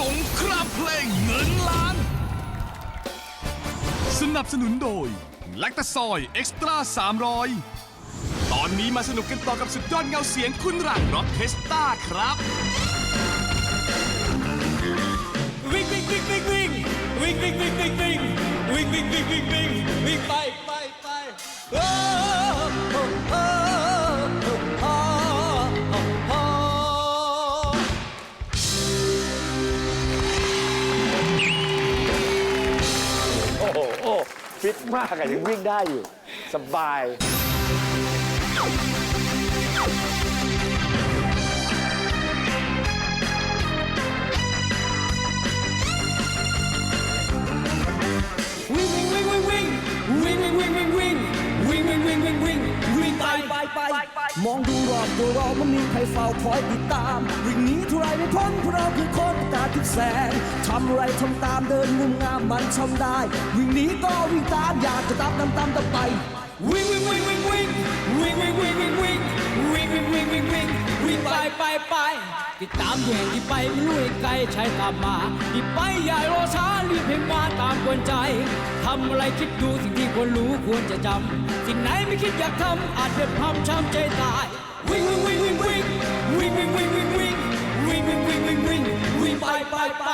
สงครามเพลงเงินล้าน สนับสนุนโดยแลคตาซอยเอ็กซ์ตร้า300 ตอนนี้มาสนุกกันต่อกับสุดยอดเงาเสียงคุณหลังร็อกเทสตาครับ วิ่งวิ่งวิ่งวิ่งวิ่งวิ่งวิ่งวิ่งวิ่งวิ่งวิ่งวิ่งวิ่งวิ่งวิ่งไป ฟิตมากอะยังวิ่งได้อยู่ สบาย มองดูรอบตัวเรามันมีใครเฝ้าคอยติดตามวิ่งหนีเท่าไรไม่พ้นเพราะเราคือคนตาทุกแสงทำอะไรทำตามเดินงุ่มงามมันทำได้ วิ่งหนีก็วิ่งตามอยากจะตามตามตามตามไป ไปไปไปติดตามเห่งที่ไปไม่รู้ให้ไกลใช้ตามมาที่ไปอย่ารอช้ารีบให้มาตามกวนใจทำอะไรคิดดูสิ่งที่ควรรู้ควรจะจำสิ่งไหนไม่คิดอยากทำอาจเป็นความช้ำใจตาย วิ่งวิ่งวิ่งวิ่งวิ่งวิ่งวิ่งวิ่งวิ่งวิ่งวิ่งวิ่งวิ่งวิ่งวิ่งวิ่งไปไปไป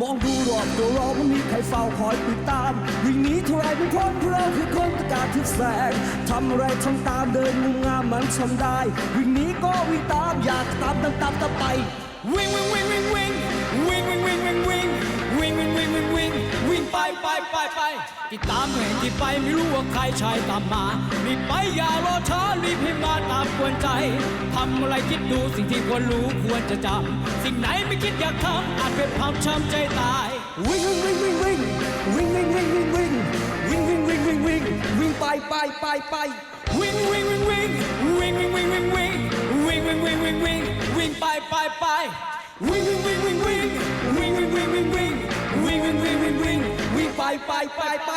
มองดูรอบตัวเรามันมีใครเฝ้าคอยติดตาม วิ่งหนีเท่าไรไม่พ้นเพราะเราคือคนตะการทุกแสงทำอะไรทำตามเดินงุมงามมันทำได้ วิ่งหนีก็วิ่งตามอยากตามตามตามตามไป วิ่งวิ่งวิ่งวิ่งวิ่งวิ่งวิ่งวิ่งวิ่งวิ่งวิ่งวิ่งวิ่งวิ่งวิ่งวิ่งไปไปไปไปติดตามแห่งที่ไปไม่รู้ว่าใครชายตามมารีบไปอย่ารอช้า มาตามกวนใจทำอะไรคิดดูสิ่งที่ควรรู้ควรจะจำสิ่งไหนไม่คิดอยากทำอาจเป็นความช้ำใจตายวิ่งวิ่งวิ่งวิ่งวิ่งวิ่งวิ่งวิ่งวิ่งวิ่งวิ่งวิ่งวิ่งวิ่งวิ่งไปไปไปไปวิ่งวิ่งวิ่งวิ่งวิ่งวิ่งวิ่งวิ่งวิ่งวิ่งวิ่งวิ่งวิ่งวิ่งวิ่งไปไปไปวิ่งวิ่งวิ่งวิ่งวิ่งวิ่งวิ่งวิ่งวิ่งวิ่งวิ่งวิ่งวิ่งวิ่งวิ่งวิ่งไปไปไปไป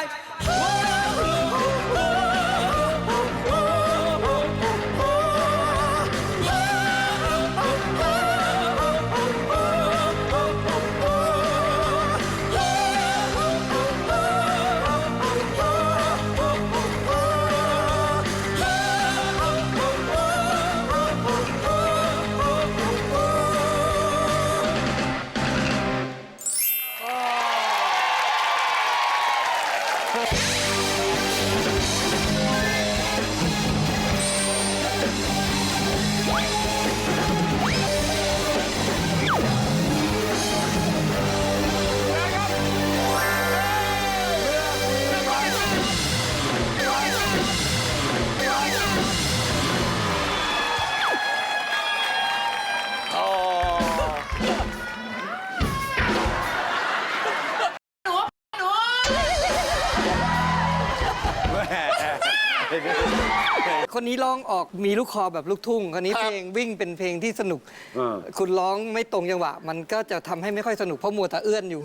คนนี้ร้องออกมีลูกคอแบบลูกทุ่งคนนี้เพลงวิ่งเป็นเพลงที่สนุกเออคุณร้องไม่ตรงจังหวะ มันก็จะทำให้ไม่ค่อยสนุกเพราะมัวแต่เอื้อนอยู่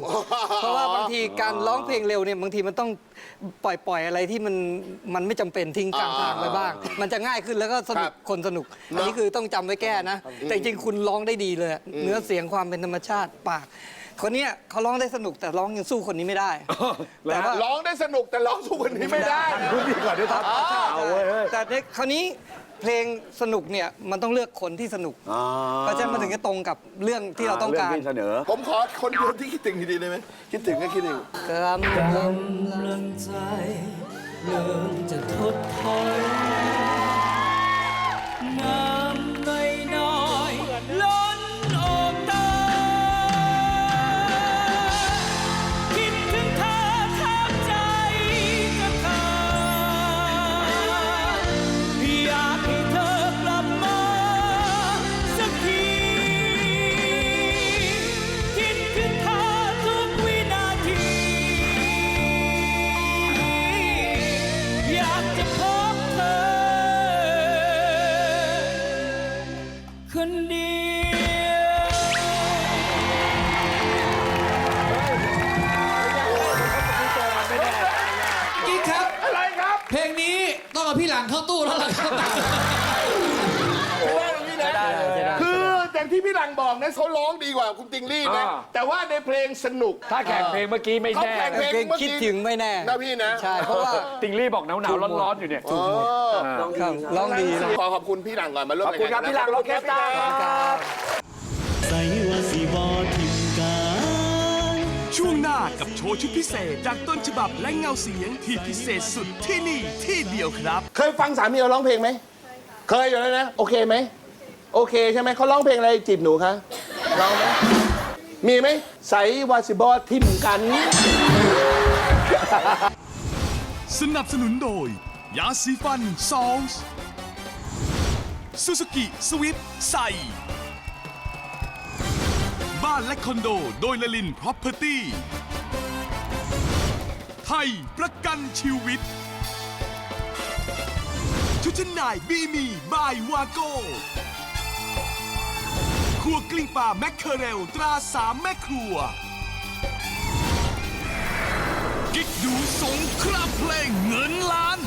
เพราะว่าบางทีการร้องเพลงเร็วเนี่ยบางทีมันต้อง ปล่อยปล่อยอะไรที่มันมันไม่จำเป็นทิ้งกลางทางไปบ้าง มันจะง่ายขึ้นแล้วก็สนุกคนสนุก อันนี้คือต้องจำไว้แก้นะ แต่จริงๆคุณร้องได้ดีเลย เนื้อเสียงความเป็นธรรมชาติปาก คนเนี้ยเขาร้องได้สนุกแต่ร้องยังสู้คนนี้ไม่ได้ แต่ว่า ร้องได้สนุกแต่ร้องสู้คนนี้ไม่ได้พูดดีกว่าด้วยครับ เอาเว้ยเฮ้ย แต่ในคราวนี้ เพลงสนุกเนี่ยมันต้องเลือกคนที่สนุก อ่าเพราะฉะนั้นมันถึงจะตรงกับเรื่องที่เราต้องการ เที่เสนอ ผมขอคนเดียวที่คิดถึงทีๆได้ไหมคิดถึงก็คิดถึง กำลังลังใจเริ่มจะทดถอยน้ องเอาพี่หลังเข้าตู้แล้วล่ะครับคือแต่อย่างที่พี่หลังบอกนะเขาร้องดีกว่าคุณติงลี่นะ อ่า แต่ว่าในเพลงสนุก ถ้าแข่งเพลงเมื่อกี้ไม่แน่เขาแข่ง เพลงคิดถึงไม่แน่ นะพี่นะใช่ เพราะว่าติงลี่บอกหนาวหนาวร้อนร้อนๆอยู่เนี่ย เออครับร้องดีนะ ขอขอบคุณพี่หลังก่อนมาร่วมขอบคุณครับพี่หลังโรเคสตาร์ครับ ช่วงหน้ากับโชว์ชุดพิเศษ จากต้นฉบับและเงาเสียงที่พิเศษสุดที่นี่ที่เดียวครับ เคยฟังสามีเราร้องเพลงไหม เคยอยู่แล้วนะ โอเคไหม โอเคใช่ไหมเขาร้องเพลงอะไรจีบหนูคะร้องไหมมีไหมใส่วาสิบอทิมกัน สนับสนุนโดย ยาสีฟันซอลส์ซูซูกิสวิฟใส่บ้านและคอนโดโดยลลินพรอพเพอร์ตี้ ไทยประกันชีวิต ชุดชั้นในบีมีบายวาโก้ครัวกลิ้งปลาแมคเคอเรลตราสามแม่ครัว กิ๊กดูสงครามเพลงเงินล้าน